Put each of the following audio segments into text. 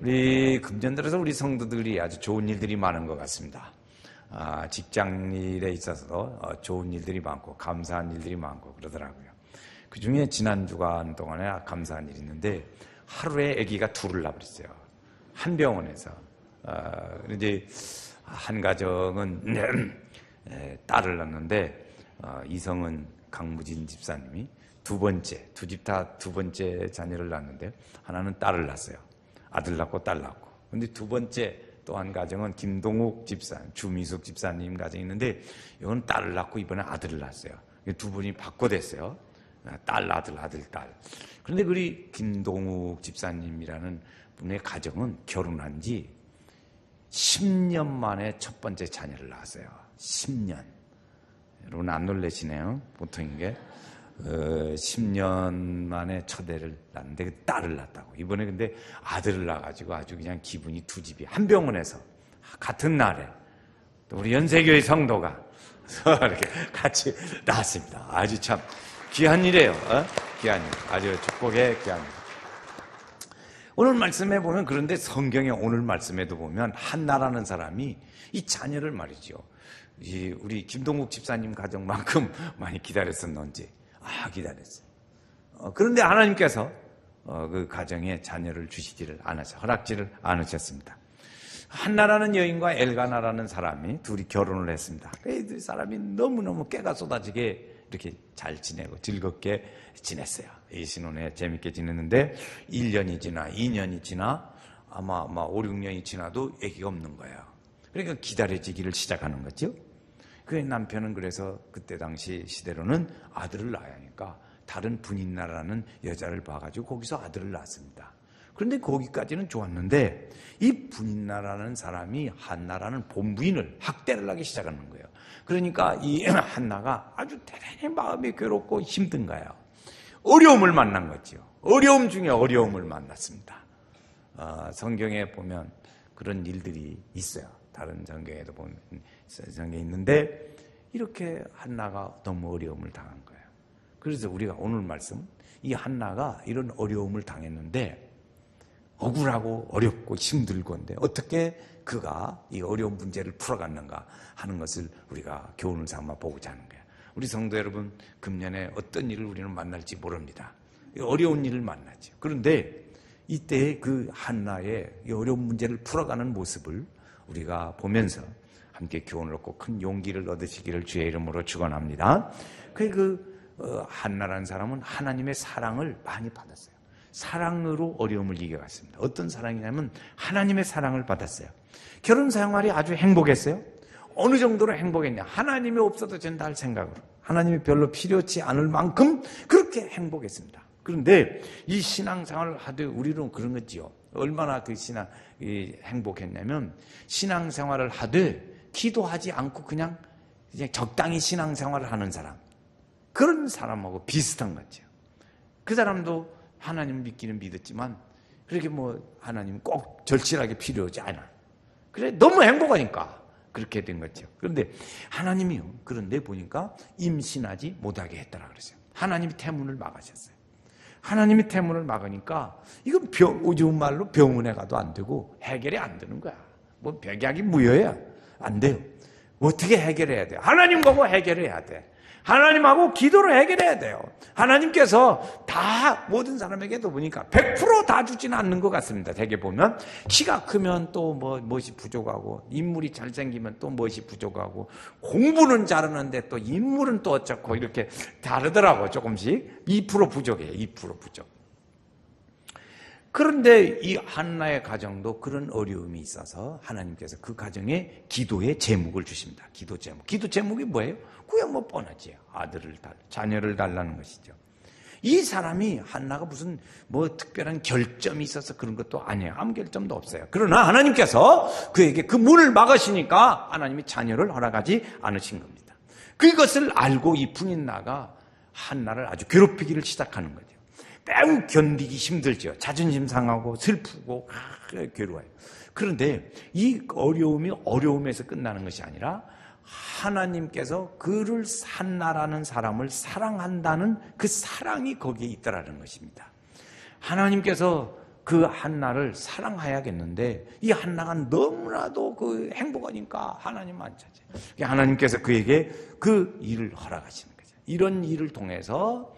우리 금년 들어서 우리 성도들이 아주 좋은 일들이 많은 것 같습니다. 아, 직장 일에 있어서도 어, 좋은 일들이 많고 감사한 일들이 많고 그러더라고요. 그 중에 지난 주간 동안에 감사한 일이 있는데 하루에 아기가 둘을 낳아버렸어요. 한 병원에서. 아, 이제 한 가정은 딸을 낳는데 어, 이성은 강무진 집사님이 두 번째 두 집 다 두 번째 자녀를 낳는데 하나는 딸을 낳았어요. 아들 낳고 딸 낳고. 근데 두 번째 또 한 가정은 김동욱 집사, 주미숙 집사님 가정이 있는데 이건 딸을 낳고 이번에 아들을 낳았어요. 두 분이 바꿔댔어요. 딸, 아들, 아들, 딸. 그런데 우리 김동욱 집사님이라는 분의 가정은 결혼한 지 10년 만에 첫 번째 자녀를 낳았어요. 10년. 여러분 안 놀라시네요. 보통인 게. 어, 10년 만에 첫 애를 낳는데 그 딸을 낳았다고. 이번에 근데 아들을 낳아가지고 아주 그냥 기분이 두 집이 한 병원에서 같은 날에 또 우리 연세교회 성도가 이렇게 같이 낳았습니다. 아주 참 귀한 일이에요. 어? 귀한 일. 아주 축복의 귀한 일. 오늘 말씀에 보면 그런데 성경의 오늘 말씀에도 보면 한나라는 사람이 이 자녀를 말이죠. 이 우리 김동국 집사님 가정만큼 많이 기다렸었는지 아 기다렸어요. 어, 그런데 하나님께서 어, 그 가정에 자녀를 주시지를 않으셔 허락지를 않으셨습니다. 한나라는 여인과 엘가나라는 사람이 둘이 결혼을 했습니다. 그 사람이 너무너무 깨가 쏟아지게 이렇게 잘 지내고 즐겁게 지냈어요. 이 신혼에 재밌게 지냈는데 1년이 지나 2년이 지나 아마 아마 5, 6년이 지나도 애기가 없는 거예요. 그러니까 기다려지기를 시작하는 거죠. 그 남편은 그래서 그때 당시 시대로는 아들을 낳아야 하니까 다른 분인나라는 여자를 봐가지고 거기서 아들을 낳았습니다. 그런데 거기까지는 좋았는데 이 분인나라는 사람이 한나라는 본부인을 학대를 하기 시작하는 거예요. 그러니까 이 한나가 아주 대단히 마음이 괴롭고 힘든 거예요. 어려움을 만난 거죠. 어려움 중에 어려움을 만났습니다. 어, 성경에 보면 그런 일들이 있어요. 다른 성경에도 보면 성경에 있는데 이렇게 한나가 너무 어려움을 당한 거예요. 그래서 우리가 오늘 말씀 이 한나가 이런 어려움을 당했는데 억울하고 어렵고 힘들고인데 어떻게 그가 이 어려운 문제를 풀어갔는가 하는 것을 우리가 교훈을 삼아 보고자 하는 거예요. 우리 성도 여러분 금년에 어떤 일을 우리는 만날지 모릅니다. 어려운 일을 만나죠. 그런데 이때 그 한나의 어려운 문제를 풀어가는 모습을 우리가 보면서 함께 교훈을 얻고 큰 용기를 얻으시기를 주의 이름으로 축원합니다. 그 어, 한나라는 사람은 하나님의 사랑을 많이 받았어요. 사랑으로 어려움을 이겨갔습니다. 어떤 사랑이냐면 하나님의 사랑을 받았어요. 결혼 생활이 아주 행복했어요. 어느 정도로 행복했냐? 하나님이 없어도 된다 할 생각으로. 하나님이 별로 필요치 않을 만큼 그렇게 행복했습니다. 그런데 이 신앙생활을 하되 우리는 그런 거지요. 얼마나 그 신앙 행복했냐면 신앙생활을 하되 기도하지 않고 그냥 그냥 적당히 신앙생활을 하는 사람 그런 사람하고 비슷한 거죠. 그 사람도 하나님 믿기는 믿었지만 그렇게 뭐 하나님 꼭 절실하게 필요하지 않아. 그래 너무 행복하니까 그렇게 된 거죠. 그런데 하나님이요. 그런데 보니까 임신하지 못하게 했더라 그랬어요. 하나님이 태문을 막으셨어요. 하나님이 태문을 막으니까 이건 병, 요즘 말로 병원에 가도 안 되고 해결이 안 되는 거야. 뭐 백약이 무효야. 안 돼요. 어떻게 해결해야 돼? 하나님 보고 해결해야 돼. 하나님하고 기도를 해결해야 돼요. 하나님께서 다 모든 사람에게도 보니까 100%다 주지는 않는 것 같습니다. 대개 보면 키가 크면 또 뭐 무엇이 부족하고 인물이 잘생기면 또 무엇이 부족하고 공부는 잘하는데 또 인물은 또 어쩌고 이렇게 다르더라고 조금씩 2% 부족해요. 2% 부족. 그런데 이 한나의 가정도 그런 어려움이 있어서 하나님께서 그 가정에 기도의 제목을 주십니다. 기도 제목. 기도 제목이 뭐예요? 그냥 뭐 뻔하지. 아들을 달, 자녀를 달라는 것이죠. 이 사람이 한나가 무슨 뭐 특별한 결점이 있어서 그런 것도 아니에요. 아무 결점도 없어요. 그러나 하나님께서 그에게 그 문을 막으시니까 하나님이 자녀를 허락하지 않으신 겁니다. 그것을 알고 이 분인 나가 한나를 아주 괴롭히기를 시작하는 거죠. 매우 견디기 힘들죠. 자존심 상하고 슬프고 괴로워요. 그런데 이 어려움이 어려움에서 끝나는 것이 아니라 하나님께서 그를 산나라는 사람을 사랑한다는 그 사랑이 거기에 있더라는 것입니다. 하나님께서 그 한나를 사랑해야겠는데 이 한나가 너무나도 그 행복하니까 하나님 안 찾아. 하나님께서 그에게 그 일을 허락하시는 거죠. 이런 일을 통해서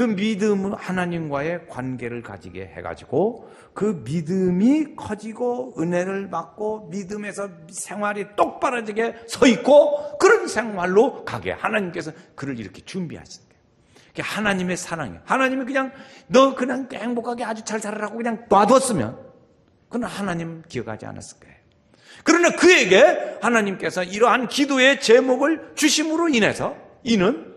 그 믿음 하나님과의 관계를 가지게 해가지고 그 믿음이 커지고 은혜를 받고 믿음에서 생활이 똑바라지게 서 있고 그런 생활로 가게 하나님께서 그를 이렇게 준비하신 거예요. 하나님의 사랑이에요. 하나님이 그냥 너 그냥 행복하게 아주 잘 살아라고 그냥 놔뒀으면 그는 하나님 기억하지 않았을 거예요. 그러나 그에게 하나님께서 이러한 기도의 제목을 주심으로 인해서 이는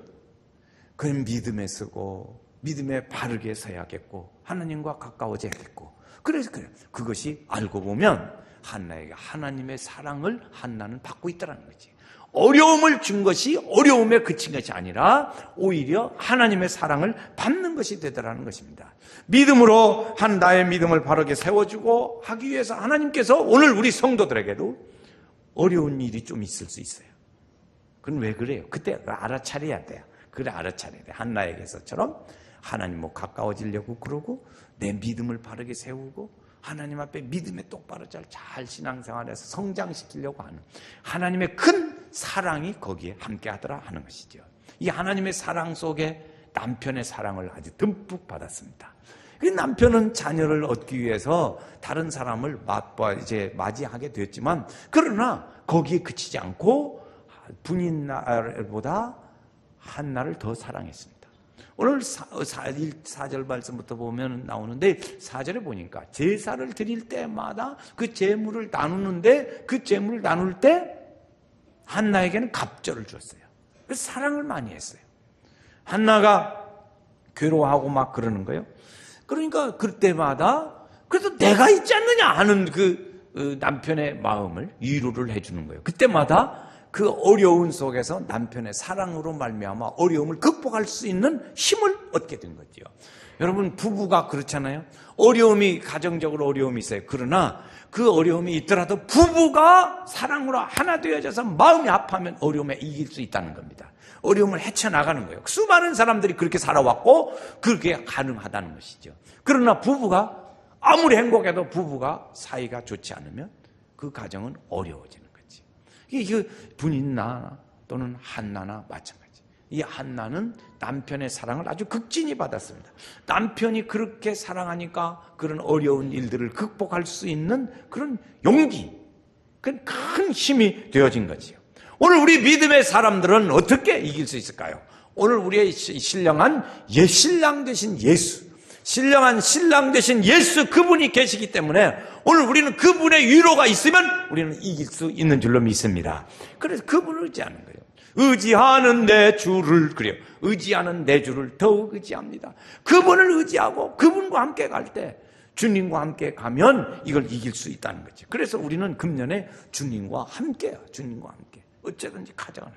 그 믿음에 쓰고 믿음에 바르게 서야겠고 하나님과 가까워져야겠고 그래서 그래 그것이 알고 보면 한나에게 하나님의 사랑을 한나는 받고 있다는 거지. 어려움을 준 것이 어려움에 그친 것이 아니라 오히려 하나님의 사랑을 받는 것이 되더라는 것입니다. 믿음으로 한 나의 믿음을 바르게 세워주고 하기 위해서 하나님께서 오늘 우리 성도들에게도 어려운 일이 좀 있을 수 있어요. 그건 왜 그래요? 그때 알아차려야 돼요. 그래 알아차려야 돼. 한나에게서처럼 하나님 뭐 가까워지려고 그러고 내 믿음을 바르게 세우고 하나님 앞에 믿음에 똑바로 잘, 잘 신앙생활해서 성장시키려고 하는 하나님의 큰 사랑이 거기에 함께 하더라 하는 것이죠. 이 하나님의 사랑 속에 남편의 사랑을 아주 듬뿍 받았습니다. 그 남편은 자녀를 얻기 위해서 다른 사람을 맞봐 이제 맞이하게 됐지만 그러나 거기에 그치지 않고 분인보다 한나를 더 사랑했습니다. 오늘 4, 절 말씀부터 보면 나오는데 4절에 보니까 제사를 드릴 때마다 그 재물을 나누는데 그 재물을 나눌 때 한나에게는 갑절을 줬어요. 사랑을 많이 했어요. 한나가 괴로워하고 막 그러는 거예요. 그러니까 그때마다 그래도 내가 있지 않느냐 하는 그 어, 남편의 마음을 위로를 해주는 거예요. 그때마다 그 어려운 속에서 남편의 사랑으로 말미암아 어려움을 극복할 수 있는 힘을 얻게 된 거죠. 여러분 부부가 그렇잖아요. 어려움이 가정적으로 어려움이 있어요. 그러나 그 어려움이 있더라도 부부가 사랑으로 하나 되어져서 마음이 아파하면 어려움에 이길 수 있다는 겁니다. 어려움을 헤쳐나가는 거예요. 수많은 사람들이 그렇게 살아왔고 그게 가능하다는 것이죠. 그러나 부부가 아무리 행복해도 부부가 사이가 좋지 않으면 그 가정은 어려워져요. 이게 분인나 또는 한나나 마찬가지. 이 한나는 남편의 사랑을 아주 극진히 받았습니다. 남편이 그렇게 사랑하니까 그런 어려운 일들을 극복할 수 있는 그런 용기, 그런 큰 힘이 되어진 거지요. 오늘 우리 믿음의 사람들은 어떻게 이길 수 있을까요? 오늘 우리의 신령한 예 신랑 되신 예수, 신령한 신랑 되신 예수 그분이 계시기 때문에 오늘 우리는 그분의 위로가 있으면 우리는 이길 수 있는 줄로 믿습니다. 그래서 그분을 의지하는 거예요. 의지하는 내 주를 그래요. 의지하는 내 주를 더욱 의지합니다. 그분을 의지하고 그분과 함께 갈 때 주님과 함께 가면 이걸 이길 수 있다는 거죠. 그래서 우리는 금년에 주님과 함께요. 주님과 함께. 어쩌든지 가져가는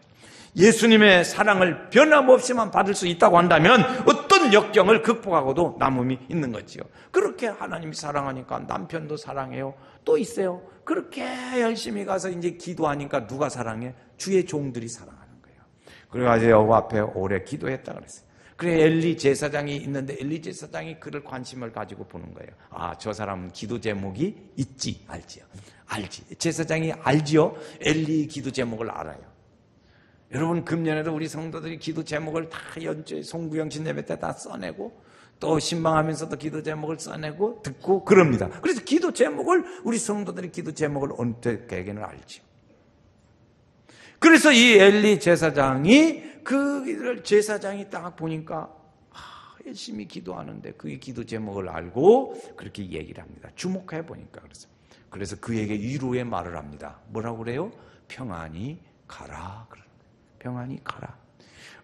예수님의 사랑을 변함없이만 받을 수 있다고 한다면 어떤 역경을 극복하고도 남음이 있는 거지요. 그렇게 하나님이 사랑하니까 남편도 사랑해요. 또 있어요. 그렇게 열심히 가서 이제 기도하니까 누가 사랑해? 주의 종들이 사랑하는 거예요. 그래가지고 여호 앞에 오래 기도했다 그랬어요. 그래 엘리 제사장이 있는데 엘리 제사장이 그를 관심을 가지고 보는 거예요. 아, 저 사람은 기도 제목이 있지, 알지요. 알지. 제사장이 알지요. 엘리 기도 제목을 알아요. 여러분 금년에도 우리 성도들이 기도 제목을 다 연주에 송구영 신예배 때 다 써내고 또 신방하면서도 기도 제목을 써내고 듣고 그럽니다. 그래서 기도 제목을 우리 성도들이 기도 제목을 언뜻에게는 알죠. 그래서 이 엘리 제사장이 그 제사장이 딱 보니까 아, 열심히 기도하는데 그의 기도 제목을 알고 그렇게 얘기를 합니다. 주목해 보니까 그래서 그래서 그에게 위로의 말을 합니다. 뭐라고 그래요? 평안히 가라. 평안히 가라.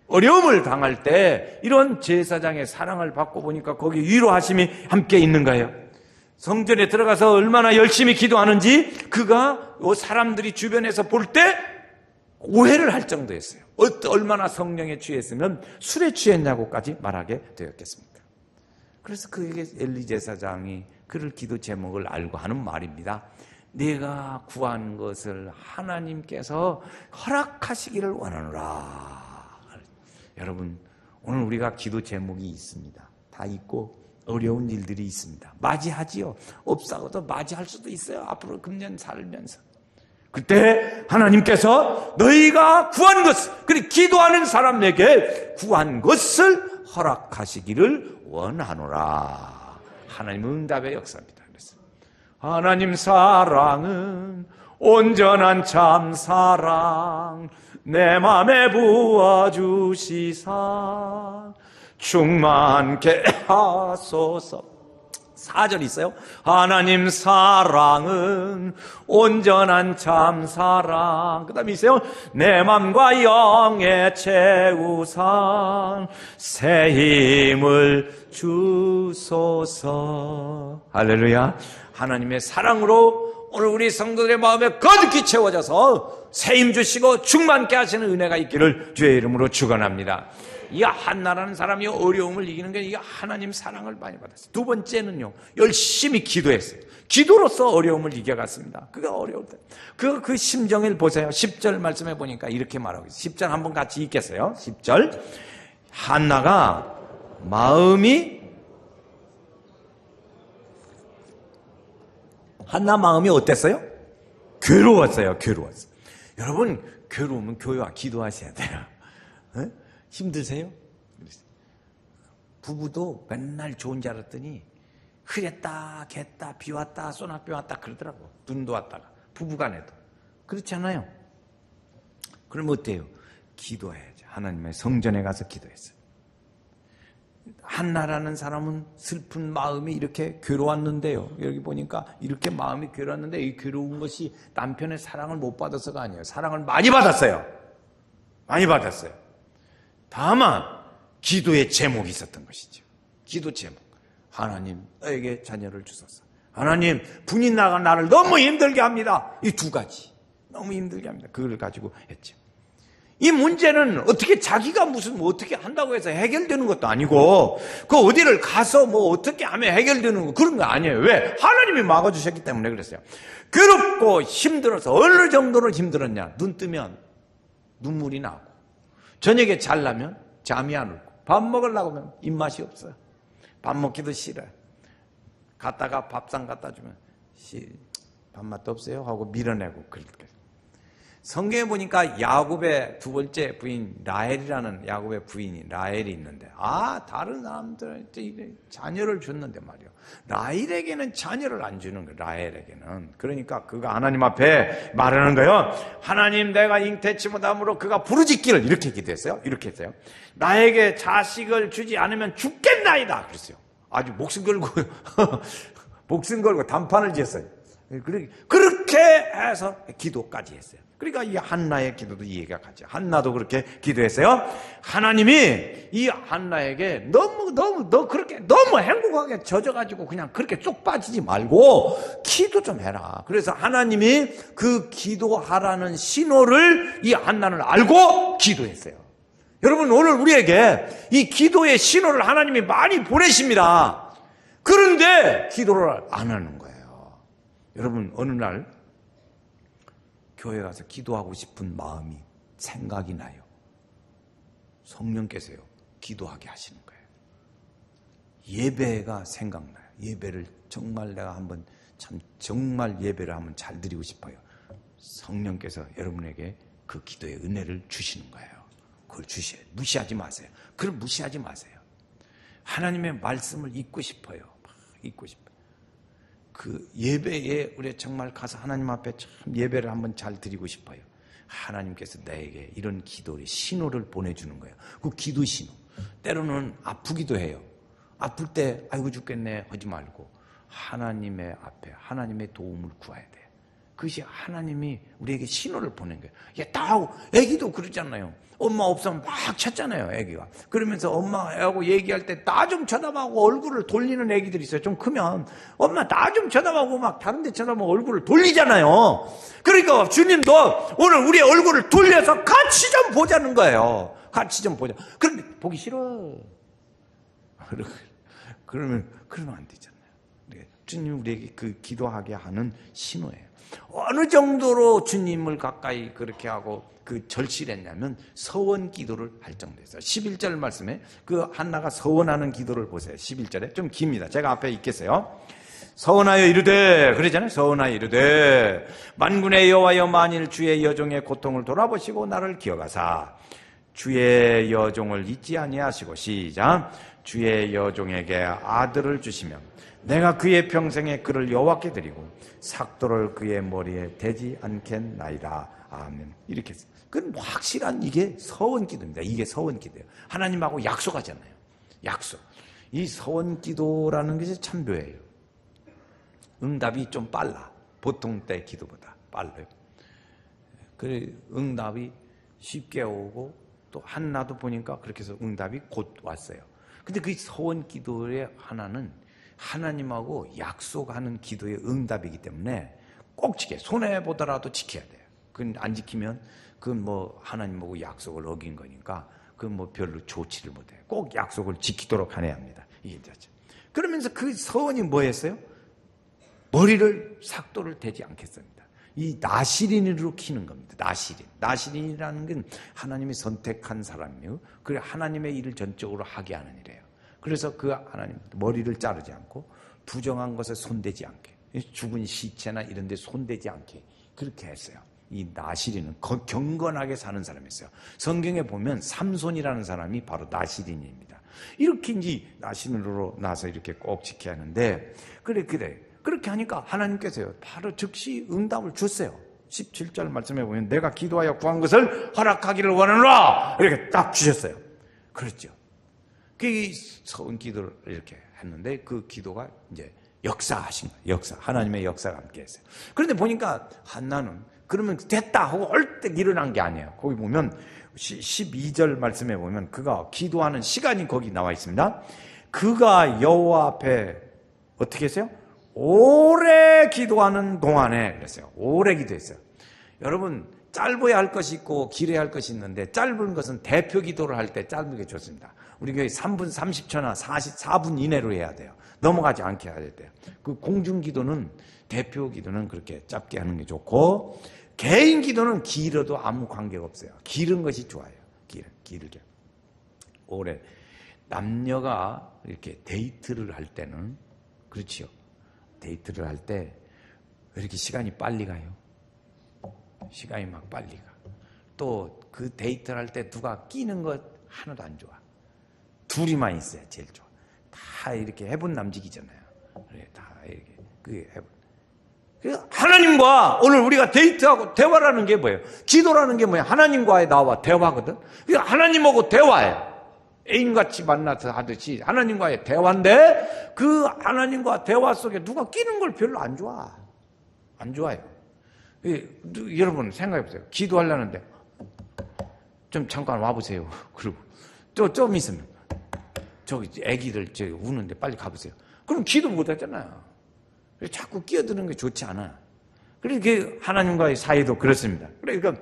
어려움을 당할 때 이런 제사장의 사랑을 받고 보니까 거기 위로하심이 함께 있는 거예요. 성전에 들어가서 얼마나 열심히 기도하는지 그가 사람들이 주변에서 볼 때 오해를 할 정도였어요. 얼마나 성령에 취했으면 술에 취했냐고까지 말하게 되었겠습니다. 그래서 그에게 엘리 제사장이 그를 기도 제목을 알고 하는 말입니다. 네가 구한 것을 하나님께서 허락하시기를 원하노라. 여러분, 오늘 우리가 기도 제목이 있습니다. 다 있고 어려운 일들이 있습니다. 맞이하지요. 없사고도 맞이할 수도 있어요. 앞으로 금년 살면서. 그때 하나님께서 너희가 구한 것을, 그리 기도하는 사람에게 구한 것을 허락하시기를 원하노라. 하나님은 응답의 역사입니다. 그래서 하나님 사랑은 온전한 참 사랑 내 맘에 부어주시사 충만케 하소서 사절 있어요. 하나님 사랑은 온전한 참 사랑. 그 다음에 있어요. 내 맘과 영에 채우사 새 힘을 주소서. 할렐루야. 하나님의 사랑으로 오늘 우리 성도들의 마음에 거듭히 채워져서 새힘 주시고 충만케 하시는 은혜가 있기를 주의 이름으로 축원합니다. 이 한나라는 사람이 어려움을 이기는 게 이게 하나님 사랑을 많이 받았어요. 두 번째는요, 열심히 기도했어요. 기도로서 어려움을 이겨갔습니다. 그게 어려울 때. 그, 그 심정을 보세요. 10절 말씀해 보니까 이렇게 말하고 있어요. 10절 한번 같이 읽겠어요. 10절. 한나가 마음이 한나 마음이 어땠어요? 괴로웠어요. 괴로웠어요. 여러분, 괴로우면 교회와 기도하셔야 돼요. 어? 힘드세요? 부부도 맨날 좋은 줄 알았더니 흐렸다, 겠다, 비 왔다, 소나비 왔다 그러더라고. 눈도 왔다가. 부부간에도. 그렇지 않아요? 그럼 어때요? 기도해야죠. 하나님의 성전에 가서 기도했어요. 한나라는 사람은 슬픈 마음이 이렇게 괴로웠는데요. 여기 보니까 이렇게 마음이 괴로웠는데 이 괴로운 것이 남편의 사랑을 못 받아서가 아니에요. 사랑을 많이 받았어요. 많이 받았어요. 다만 기도의 제목이 있었던 것이죠. 기도 제목. 하나님 나에게 자녀를 주소서. 하나님 분이 나가 나를 너무 힘들게 합니다. 이 두 가지 너무 힘들게 합니다. 그걸 가지고 했죠. 이 문제는 어떻게 자기가 무슨 뭐 어떻게 한다고 해서 해결되는 것도 아니고 그 어디를 가서 뭐 어떻게 하면 해결되는 거 그런 거 아니에요. 왜? 하나님이 막아주셨기 때문에 그랬어요. 괴롭고 힘들어서 어느 정도로 힘들었냐? 눈 뜨면 눈물이 나고 저녁에 잘라면 잠이 안 오고 밥 먹으려고 하면 입맛이 없어요. 밥 먹기도 싫어요. 갔다가 밥상 갖다 주면 밥맛도 없어요 하고 밀어내고 그렇게 성경에 보니까 야곱의 두 번째 부인 라헬이라는 야곱의 부인이 라헬이 있는데 아 다른 사람들한테 자녀를 줬는데 말이요. 라헬에게는 자녀를 안 주는 거예요 라헬에게는. 그러니까 그가 하나님 앞에 말하는 거예요. 하나님 내가 잉태치 못함으로 그가 부르짖기를 이렇게 기도했어요. 이렇게 했어요. 나에게 자식을 주지 않으면 죽겠나이다. 그랬어요. 아주 목숨 걸고 목숨 걸고 단판을 지었어요 그렇게 해서 기도까지 했어요 그러니까 이 한나의 기도도 이해가 가죠. 한나도 그렇게 기도했어요. 하나님이 이 한나에게 너무 너무 너 그렇게 너무 행복하게 젖어가지고 그냥 그렇게 쏙 빠지지 말고 기도 좀 해라. 그래서 하나님이 그 기도하라는 신호를 이 한나는 알고 기도했어요. 여러분 오늘 우리에게 이 기도의 신호를 하나님이 많이 보내십니다. 그런데 기도를 안 하는 거예요. 여러분 어느 날 교회 가서 기도하고 싶은 마음이 생각이 나요. 성령께서요, 기도하게 하시는 거예요. 예배가 생각나요. 예배를 정말 내가 한번 참 정말 예배를 한번 잘 드리고 싶어요. 성령께서 여러분에게 그 기도의 은혜를 주시는 거예요. 그걸 주셔요. 무시하지 마세요. 그걸 무시하지 마세요. 하나님의 말씀을 잊고 싶어요. 잊고 싶어요. 그 예배에 우리 정말 가서 하나님 앞에 참 예배를 한번 잘 드리고 싶어요. 하나님께서 나에게 이런 기도의 신호를 보내주는 거예요. 그 기도 신호. 때로는 아프기도 해요. 아플 때 아이고 죽겠네 하지 말고 하나님의 앞에 하나님의 도움을 구해야 돼. 그것이 하나님이 우리에게 신호를 보낸 거예요. 얘 딱, 애기도 그러잖아요. 엄마 없으면 막 찾잖아요, 애기가. 그러면서 엄마하고 얘기할 때 나 좀 쳐다보고 얼굴을 돌리는 애기들이 있어요. 좀 크면. 엄마 나 좀 쳐다보고 막 다른 데 쳐다보고 얼굴을 돌리잖아요. 그러니까 주님도 오늘 우리 얼굴을 돌려서 같이 좀 보자는 거예요. 같이 좀 보자. 그런데 보기 싫어. 그러면, 그러면 안 되잖아요. 주님 우리에게 그 기도하게 하는 신호예요. 어느 정도로 주님을 가까이 그렇게 하고 그 절실했냐면 서원 기도를 할 정도였어요. 11절 말씀에 그 한나가 서원하는 기도를 보세요. 11절에 좀 깁니다. 제가 앞에 읽겠어요. 서원하여 이르되 그러잖아요. 서원하여 이르되 만군의 여호와여 만일 주의 여종의 고통을 돌아보시고 나를 기억하사 주의 여종을 잊지 아니하시고 시작 주의 여종에게 아들을 주시면 내가 그의 평생에 그를 여호와께 드리고 삭도를 그의 머리에 대지 않겠나이다. 아멘. 이렇게 그건 확실한 이게 서원 기도입니다. 이게 서원 기도예요. 하나님하고 약속하잖아요. 약속. 이 서원 기도라는 것이 참 묘해요. 응답이 좀 빨라. 보통 때 기도보다 빨라요. 그래 응답이 쉽게 오고 또 한나도 보니까 그렇게 해서 응답이 곧 왔어요. 근데 그 서원 기도의 하나는 하나님하고 약속하는 기도의 응답이기 때문에 꼭 지켜. 손해 보더라도 지켜야 돼요. 그건 안 지키면 그건 뭐 하나님하고 약속을 어긴 거니까 그건 뭐 별로 좋지를 못해요. 꼭 약속을 지키도록 하내야 합니다. 이게 이제 그러면서 그 서원이 뭐였어요? 머리를 삭도를 대지 않겠습니다. 이 나시린으로 키는 겁니다. 나시린. 나시린이라는 건 하나님이 선택한 사람이요. 그래 하나님의 일을 전적으로 하게 하는 일이에요. 그래서 그 하나님 머리를 자르지 않고 부정한 것에 손대지 않게 죽은 시체나 이런 데 손대지 않게 그렇게 했어요. 이 나시린은 경건하게 사는 사람이었어요. 성경에 보면 삼손이라는 사람이 바로 나시린입니다. 이렇게 이제 나시린으로 나서 이렇게 꼭 지켜야 하는데 그래 그래 그렇게 하니까 하나님께서요 바로 즉시 응답을 줬어요. 17절 말씀해 보면 내가 기도하여 구한 것을 허락하기를 원하노라 이렇게 딱 주셨어요. 그렇죠. 그 서은 기도를 이렇게 했는데 그 기도가 이제 역사하신 거예요. 역사. 하나님의 역사가 함께 했어요. 그런데 보니까 한나는 그러면 됐다 하고 얼뜻 일어난 게 아니에요. 거기 보면 12절 말씀에 보면 그가 기도하는 시간이 거기 나와 있습니다. 그가 여호와 앞에 어떻게 했어요? 오래 기도하는 동안에 그랬어요. 오래 기도했어요. 여러분 짧아야 할 것이 있고 길어야 할 것이 있는데 짧은 것은 대표 기도를 할 때 짧은 게 좋습니다. 우리 교회 3분 30초나 44분 이내로 해야 돼요. 넘어가지 않게 해야 돼요. 그 공중 기도는 대표 기도는 그렇게 짧게 하는 게 좋고 개인 기도는 길어도 아무 관계가 없어요. 길은 것이 좋아요. 길, 길게. 오래 남녀가 이렇게 데이트를 할 때는 그렇지요. 데이트를 할 때 왜 이렇게 시간이 빨리 가요? 시간이 막 빨리 가. 또 그 데이트를 할 때 누가 끼는 것 하나도 안 좋아. 둘이만 있어야 제일 좋아. 다 이렇게 해본 남직이잖아요. 다 이렇게 그게 해본. 그 하나님과 오늘 우리가 데이트하고 대화라는 게 뭐예요? 기도라는 게 뭐예요? 하나님과의 나와 대화거든. 하나님하고 대화해. 애인같이 만나서 하듯이 하나님과의 대화인데 그 하나님과 대화 속에 누가 끼는 걸 별로 안 좋아. 안 좋아요. 여러분 생각해 보세요. 기도하려는데 좀 잠깐 와 보세요. 그리고 또 좀 있으면 저기 애기들 저 우는데 빨리 가보세요. 그럼 기도 못 하잖아요. 자꾸 끼어드는 게 좋지 않아. 그러니까 하나님과의 사이도 그렇습니다. 그러니까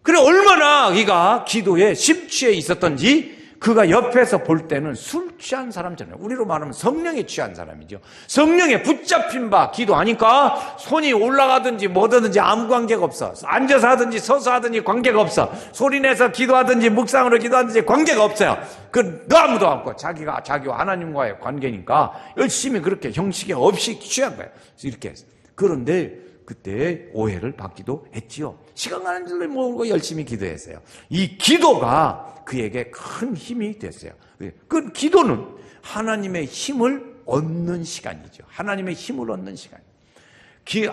그래 얼마나 그가 기도에 심취해 있었던지 그가 옆에서 볼 때는 술 취한 사람잖아요. 우리로 말하면 성령에 취한 사람이죠. 성령에 붙잡힌 바 기도하니까 손이 올라가든지 뭐든지 아무 관계가 없어. 앉아서 하든지 서서 하든지 관계가 없어. 소리내서 기도하든지 묵상으로 기도하든지 관계가 없어요. 그 아무도 없고 자기가 자기와 하나님과의 관계니까 열심히 그렇게 형식에 없이 취한 거예요. 이렇게. 그런데 그때 오해를 받기도 했지요. 시간 가는 줄을 모르고 열심히 기도했어요. 이 기도가 그에게 큰 힘이 됐어요. 그 기도는 하나님의 힘을 얻는 시간이죠. 하나님의 힘을 얻는 시간.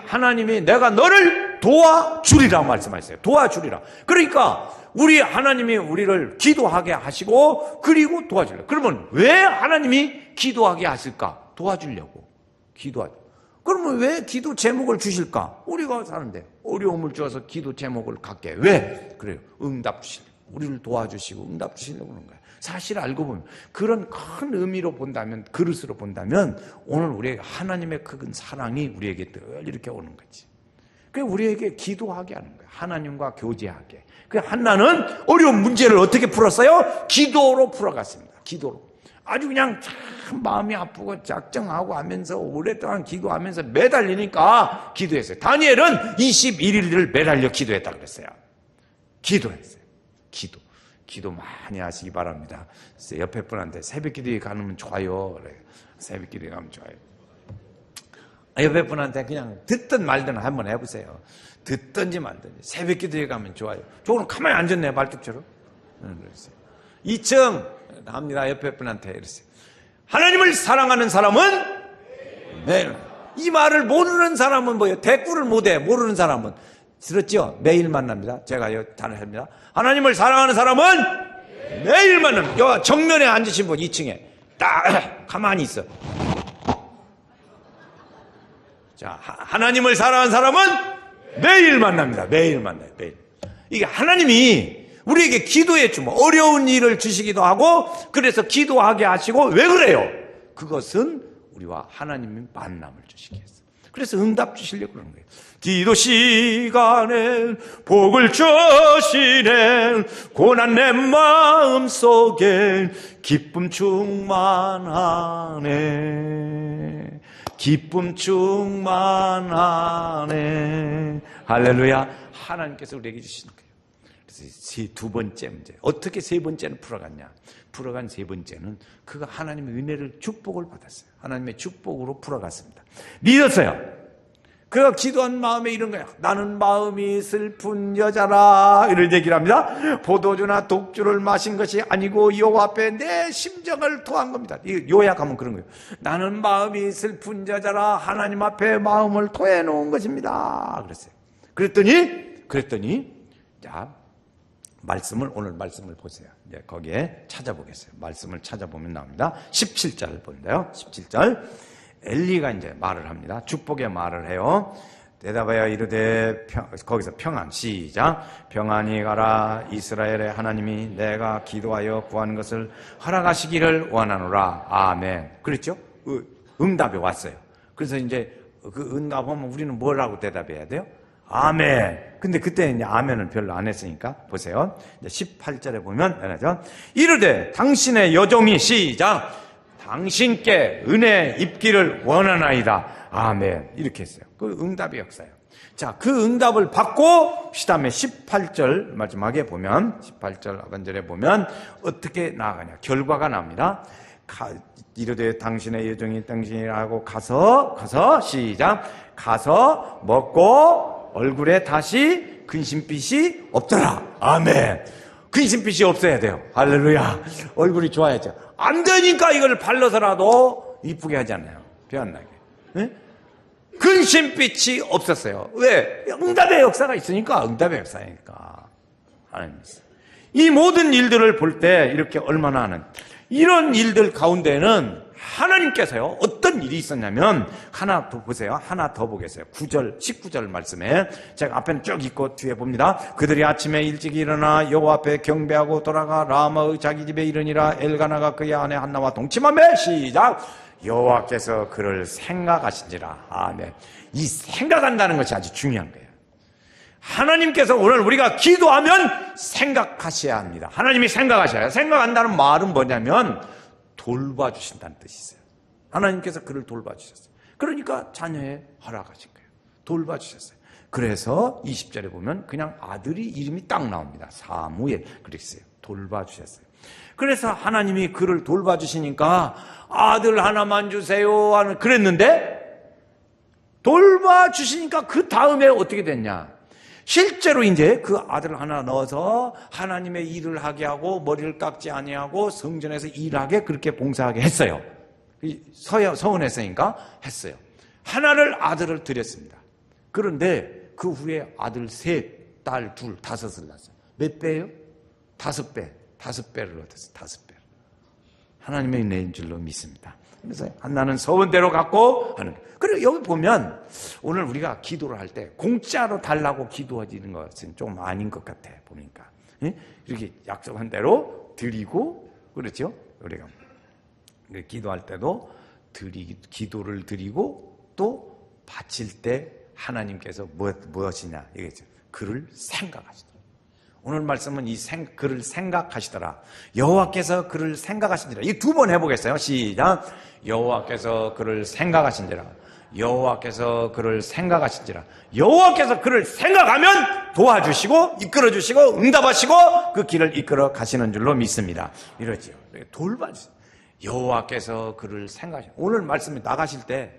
하나님이 내가 너를 도와주리라 말씀하셨어요. 도와주리라. 그러니까 우리 하나님이 우리를 기도하게 하시고 그리고 도와주려. 그러면 왜 하나님이 기도하게 하실까? 도와주려고. 기도하죠. 그러면 왜 기도 제목을 주실까? 우리가 사는데 어려움을 주어서 기도 제목을 갖게. 왜? 그래요. 응답 주실. 우리를 도와주시고 응답 주시려고 그러는 거예요. 사실 알고 보면 그런 큰 의미로 본다면 그릇으로 본다면 오늘 우리에게 하나님의 큰 사랑이 우리에게 늘 이렇게 오는 거지. 그 우리에게 기도하게 하는 거예요. 하나님과 교제하게. 그 한나는 어려운 문제를 어떻게 풀었어요? 기도로 풀어갔습니다. 기도로. 아주 그냥 참 마음이 아프고 작정하고 하면서 오랫동안 기도하면서 매달리니까 기도했어요. 다니엘은 21일을 매달려 기도했다 그랬어요. 기도했어요. 기도. 기도 많이 하시기 바랍니다. 옆에 분한테 새벽 기도에 가면 좋아요. 그래요. 새벽 기도에 가면 좋아요. 옆에 분한테 그냥 듣든 말든 한번 해보세요. 듣든지 말든지 새벽 기도에 가면 좋아요. 저거는 가만히 앉았네요. 말뚝처럼. 그랬어요. 2층 합니다. 옆에 분한테 이랬어요. 하나님을 사랑하는 사람은 매일 이 말을 모르는 사람은 뭐예요? 대꾸를 못해. 모르는 사람은 들었죠? 매일 만납니다. 제가 단을 합니다. 하나님을 사랑하는 사람은 매일 만납니다. 여 정면에 앉으신 분 2층에 딱 가만히 있어. 자, 하나님을 사랑하는 사람은 매일 만납니다. 매일 만나요. 매일. 이게 하나님이 우리에게 기도에 좀 어려운 일을 주시기도 하고 그래서 기도하게 하시고 왜 그래요? 그것은 우리와 하나님의 만남을 주시기 위해서. 그래서 응답 주시려고 그러는 거예요. 기도 시간에 복을 주시네 고난 내 마음 속에 기쁨 충만하네 기쁨 충만하네 할렐루야 하나님께서 우리에게 주시는 거예요 그래서 두 번째 문제 어떻게 세 번째는 풀어갔냐 풀어간 세 번째는 그가 하나님의 은혜를 축복을 받았어요 하나님의 축복으로 풀어갔습니다 믿었어요 그가 기도한 마음에 이런 거야. 나는 마음이 슬픈 여자라. 이런 얘기를 합니다. 포도주나 독주를 마신 것이 아니고 요 앞에 내 심정을 토한 겁니다. 요약하면 그런 거예요. 나는 마음이 슬픈 여자라 하나님 앞에 마음을 토해 놓은 것입니다. 그랬어요. 그랬더니, 그랬더니, 자, 말씀을, 오늘 말씀을 보세요. 이제 거기에 찾아보겠어요. 말씀을 찾아보면 나옵니다. 17절 본데요. 17절. 엘리가 이제 말을 합니다. 축복의 말을 해요. 대답하여 이르되 평, 거기서 평안 시작 평안히 가라 이스라엘의 하나님이 내가 기도하여 구한 것을 허락하시기를 원하노라 아멘 그랬죠? 응답이 왔어요. 그래서 이제 그 응답하면 우리는 뭐라고 대답해야 돼요? 아멘. 근데 그때 이제 아멘을 별로 안 했으니까 보세요. 18절에 보면 이르되 당신의 여종이 시작 당신께 은혜 입기를 원하나이다. 아멘. 이렇게 했어요. 그 응답의 역사예요. 자, 그 응답을 받고, 그 다음에 18절 마지막에 보면, 18절 하반절에 보면, 어떻게 나아가냐. 결과가 나옵니다. 가, 이르되 당신의 여정이 당신이라고 가서, 가서, 시작. 가서 먹고 얼굴에 다시 근심빛이 없더라. 아멘. 근심빛이 없어야 돼요. 할렐루야. 얼굴이 좋아야죠. 안 되니까 이걸 발라서라도 이쁘게 하잖아요. 변나게. 네? 근심빛이 없었어요. 왜? 응답의 역사가 있으니까, 응답의 역사니까. 하나님 이 모든 일들을 볼 때 이렇게 얼마나 하는, 이런 일들 가운데는 하나님께서요, 어떤 일이 있었냐면, 하나 더 보세요. 하나 더 보겠어요. 9절, 19절 말씀에, 제가 앞에는 쭉 있고 뒤에 봅니다. 그들이 아침에 일찍 일어나 여호와 앞에 경배하고 돌아가 라마의 자기 집에 이르니라 엘가나가 그의 아내 한나와 동침하며 시작! 여호와께서 그를 생각하신지라. 아멘. 이 생각한다는 것이 아주 중요한 거예요. 하나님께서 오늘 우리가 기도하면 생각하셔야 합니다. 하나님이 생각하셔야 해요. 생각한다는 말은 뭐냐면, 돌봐주신다는 뜻이 있어요. 하나님께서 그를 돌봐주셨어요. 그러니까 자녀의 허락하신 거예요. 돌봐주셨어요. 그래서 20절에 보면 그냥 아들이 이름이 딱 나옵니다. 사무엘. 그랬어요. 돌봐주셨어요. 그래서 하나님이 그를 돌봐주시니까 아들 하나만 주세요 하는 그랬는데 돌봐주시니까 그 다음에 어떻게 됐냐? 실제로 이제 그 아들 하나 넣어서 하나님의 일을 하게 하고 머리를 깎지 아니하고 성전에서 일하게 그렇게 봉사하게 했어요. 서야 서운했으니까 했어요. 하나를 아들을 드렸습니다. 그런데 그 후에 아들 셋, 딸 둘, 다섯을 낳았어요. 몇 배예요? 다섯 배, 다섯 배를 얻었어요. 다섯 배. 하나님의 은혜인 줄로 믿습니다. 그래서 한나는 서원대로 갖고 하는. 그리고 여기 보면 오늘 우리가 기도를 할 때 공짜로 달라고 기도하지는 것은 좀 아닌 것 같아 보니까 이렇게 약속한 대로 드리고 그렇죠? 우리가 기도할 때도 드리 기도를 드리고 또 바칠 때 하나님께서 무엇, 무엇이냐 이거죠. 그를 생각하시더라. 오늘 말씀은 이 생, 그를 생각하시더라. 여호와께서 그를 생각하신지라. 이 두 번 해보겠어요. 시작. 여호와께서 그를 생각하신지라. 여호와께서 그를 생각하신지라. 여호와께서 그를 생각하면 도와주시고 이끌어 주시고 응답하시고 그 길을 이끌어 가시는 줄로 믿습니다. 이러지요. 돌봐주세요. 여호와께서 그를 생각하신. 오늘 말씀이 나가실 때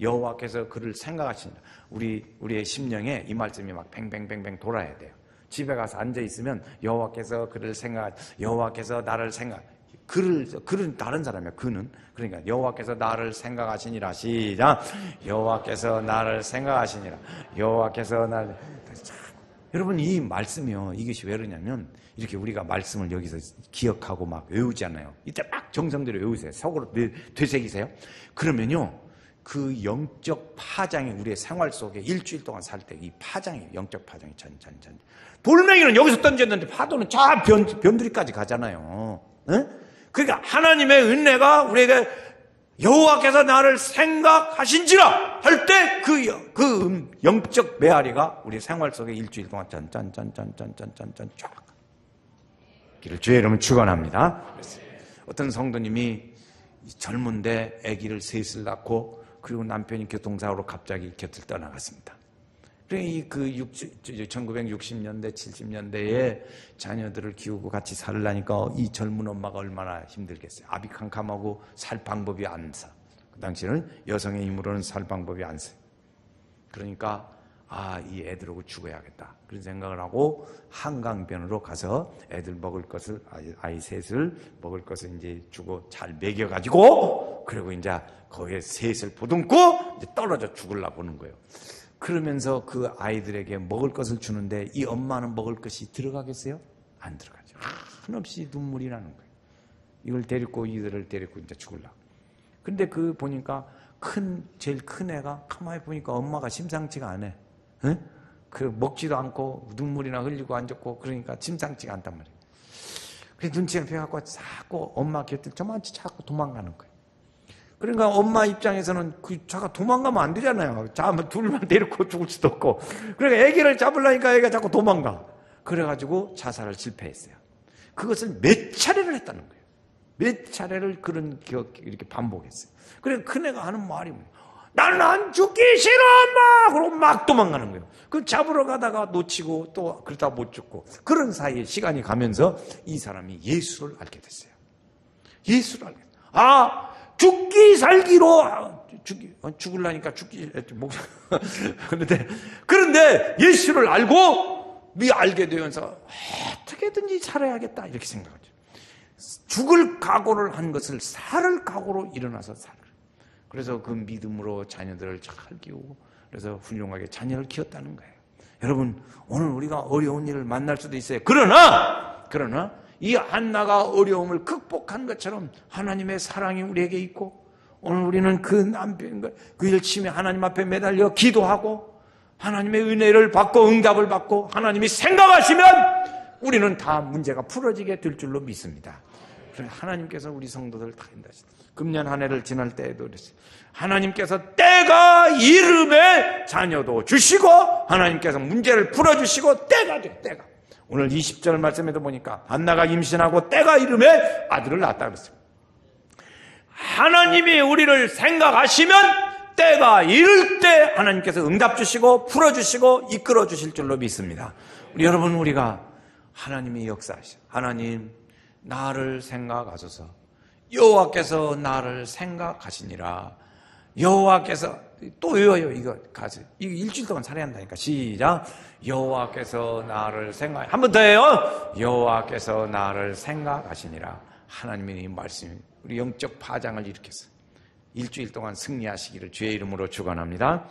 여호와께서 그를 생각하신다. 우리 우리의 심령에 이 말씀이 막 뱅뱅뱅뱅 돌아야 돼요. 집에 가서 앉아 있으면 여호와께서 그를 생각, 여호와께서 나를 생각. 그를 그는 다른 사람이야. 그는 그러니까 여호와께서 나를 생각하시니라 시작. 여호와께서 나를 생각하시니라. 여호와께서 나를 참, 여러분 이 말씀이요. 이것이 왜 그러냐면 이렇게 우리가 말씀을 여기서 기억하고 막 외우잖아요. 이때 막 정성대로 외우세요. 속으로 되- 되새기세요. 그러면요. 그 영적 파장이 우리의 생활 속에 일주일 동안 살 때 이 파장이 영적 파장이 잔잔잔. 돌멩이는 여기서 던졌는데 파도는 저 변, 변두리까지 가잖아요. 에? 그러니까 하나님의 은혜가 우리에게 여호와께서 나를 생각하신지라 할 때그 그, 그 음, 영적 메아리가 우리 생활 속에 일주일 동안 짠짠짠짠짠짠짠 쫙 기를 주의 이름을 축원합니다. 어떤 성도님이 젊은데 아기를 셋을 낳고 그리고 남편이 교통사고로 갑자기 곁을 떠나갔습니다. 그그 1960년대, 70년대에 자녀들을 키우고 같이 살라니까 이 젊은 엄마가 얼마나 힘들겠어요. 아비캄캄하고 살 방법이 안 사. 그 당시에는 여성의 힘으로는 살 방법이 안 사. 그러니까 아, 이 애들하고 죽어야겠다. 그런 생각을 하고 한강변으로 가서 애들 먹을 것을 아이, 아이 셋을 먹을 것을 이제 주고 잘 먹여 가지고 그리고 이제 거기에 셋을 보듬고 이제 떨어져 죽으려고 하는 거예요. 그러면서 그 아이들에게 먹을 것을 주는데 이 엄마는 먹을 것이 들어가겠어요? 안 들어가죠. 한없이 눈물이 나는 거예요. 이걸 데리고 이들을 데리고 이제 죽으려고. 근데 그 보니까 큰 제일 큰 애가 가만히 보니까 엄마가 심상치가 않아. 응? 그 먹지도 않고 눈물이나 흘리고 앉았고 그러니까 심상치가 않단 말이에요. 그래서 눈치를 펴갖고 자꾸 엄마 곁을 저만치 자꾸 도망가는 거예요. 그러니까 엄마 입장에서는 그 자가 도망가면 안 되잖아요. 자, 뭐 둘만 데리고 죽을 수도 없고. 그러니까 애기를 잡으려니까 애가 자꾸 도망가. 그래가지고 자살을 실패했어요. 그것을 몇 차례를 했다는 거예요. 몇 차례를 그런 기억 이렇게 반복했어요. 그래 큰애가 하는 말이 뭐예요? 나는 안 죽기 싫어 엄마! 그러고 막 도망가는 거예요. 그 잡으러 가다가 놓치고 또 그러다 못 죽고 그런 사이에 시간이 가면서 이 사람이 예수를 알게 됐어요. 예수를 알게 됐어요. 아 죽기 살기로 아, 죽기 어, 죽을라니까 죽기 목 그런데 그런데 예수를 알고 미 알게 되면서 어떻게든지 살아야겠다 이렇게 생각하죠. 죽을 각오를 한 것을 살을 각오로 일어나서 살. 그래서 그 믿음으로 자녀들을 잘 키우고 그래서 훌륭하게 자녀를 키웠다는 거예요. 여러분 오늘 우리가 어려운 일을 만날 수도 있어요. 그러나 그러나 이 한나가 어려움을 극복한 것처럼 하나님의 사랑이 우리에게 있고 오늘 우리는 그 남편과 그 열심히 하나님 앞에 매달려 기도하고 하나님의 은혜를 받고 응답을 받고 하나님이 생각하시면 우리는 다 문제가 풀어지게 될 줄로 믿습니다. 그래 하나님께서 우리 성도들 다 인다시. 금년 한 해를 지날 때에도 그랬어요. 하나님께서 때가 이름에 자녀도 주시고 하나님께서 문제를 풀어주시고 때가 돼 때가. 오늘 20절 말씀에도 보니까 한나가 임신하고 때가 이름에 아들을 낳았다 그랬어요. 하나님이 우리를 생각하시면 때가 이를 때 하나님께서 응답 주시고 풀어 주시고 이끌어 주실 줄로 믿습니다. 우리 여러분 우리가 하나님이 역사하셔. 하나님 나를 생각하소서. 여호와께서 나를 생각하시니라. 여호와께서 또 외워요 이거 가서 이거 일주일 동안 살아야 한다니까. 시작. 여호와께서 나를 생각 한 번 더 해요. 여호와께서 나를 생각하시니라. 하나님의 이 말씀이 우리 영적 파장을 일으켰어요. 일주일 동안 승리하시기를 주의 이름으로 축원합니다.